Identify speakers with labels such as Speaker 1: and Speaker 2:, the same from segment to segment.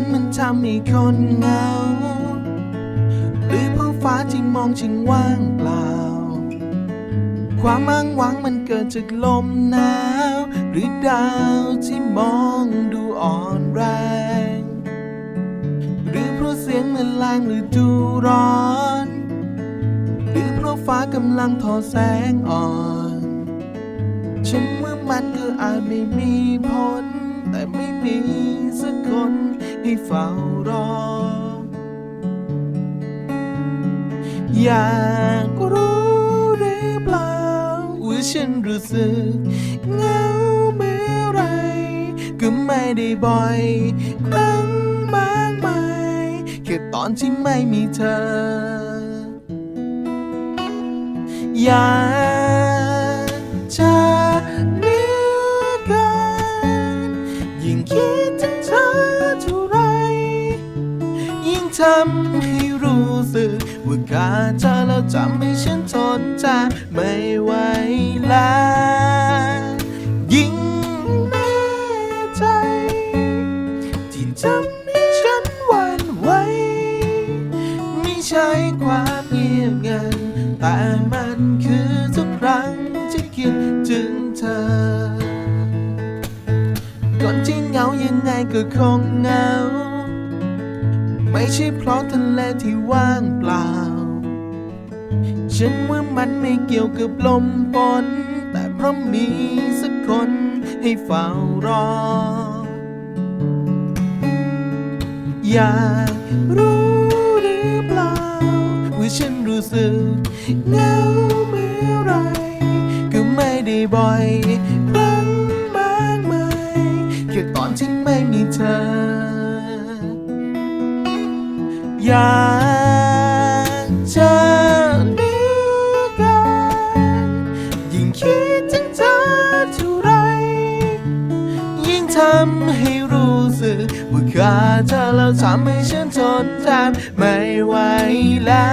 Speaker 1: นมันทำให้คนเหงา หรือเพราะฟ้าที่มองฉันว่างเปล่า ความอ้างว้างมันเกิดจากลมหนาว หรือดาวที่มองดูอ่อนแรง หรือเพราะเสียงมันแรงหรือดูร้อน หรือเพราะฟ้ากำลังทอแสงอ่อน ฉันว่ามันก็อาจไม่มีผล แต่ไม่มีสักคนให้เฝ้ารอ อยากรู้หรือเปล่าว่าฉันรู้สึกเหงาเมื่อไร ก็ไม่ได้บ่อย ครั้งมากมายแค่ตอนที่ไม่มีเธอ อยาก การเธอแล้วทำให้ฉันทนจะไม่ไหวแล้วยิ่งแน่ใจ ที่ทำให้ฉันหวั่นไหวไม่ใช่ความเงียบงันแต่มันคือทุกครั้งที่คิดถึงเธอก่อนที่เหงายังไงก็คงเหงา ไม่ใช่เพราะทะเลที่ว่างเปล่า ฉันว่ามันไม่เกี่ยวกับลมฝนแต่เพราะมีสักคนให้เฝ้ารอ อยากรู้หรือเปล่า ว่าฉันรู้สึกเหงาเมื่อไร ก็ไม่ได้บ่อยครั้งมากมายแค่ตอนที่ไม่มีเธอ อยากำให้รู้สึกว่าขาดเธอแล้วทำให้ฉันทนแทนไม่ไหวแล้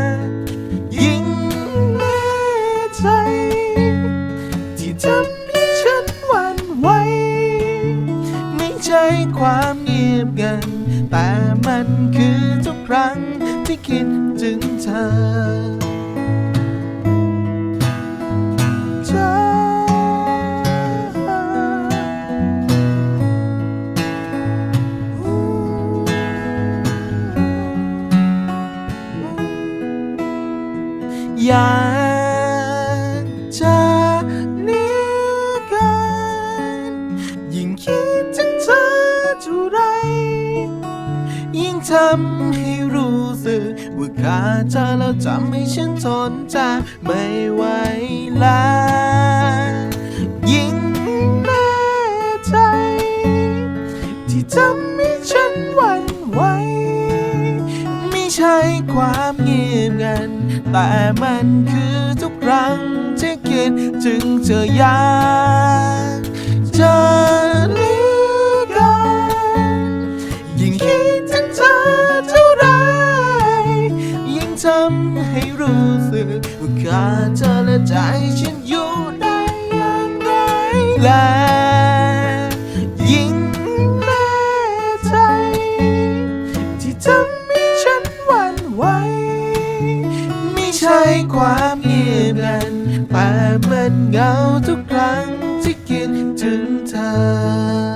Speaker 1: วยิ่งแน่ใจ ที่ทำให้ฉันหวั่นไหวไม่ใช่ความเงียบงัน แต่มันคือทุกครั้งที่คิดถึงเธอ อยากจะหนีกันยิ่งคิดถึงเธอเท่าไร ยิ่งทำให้รู้สึกว่าขาดเธอแล้วทำให้ฉันทนจะไม่ไหวแล้วยิ่ง แต่มันคือทุกครั้งที่คิดถึงเธออยากจะเลือเกินยิ่งคิดถึงเธอเท่าไร ยิ่งทำให้รู้สึกว่าขาดเธอและใจฉันอยู่ได้อย่างไรและ แต่มันเหงาทุกครั้งที่คิดถึงเธอ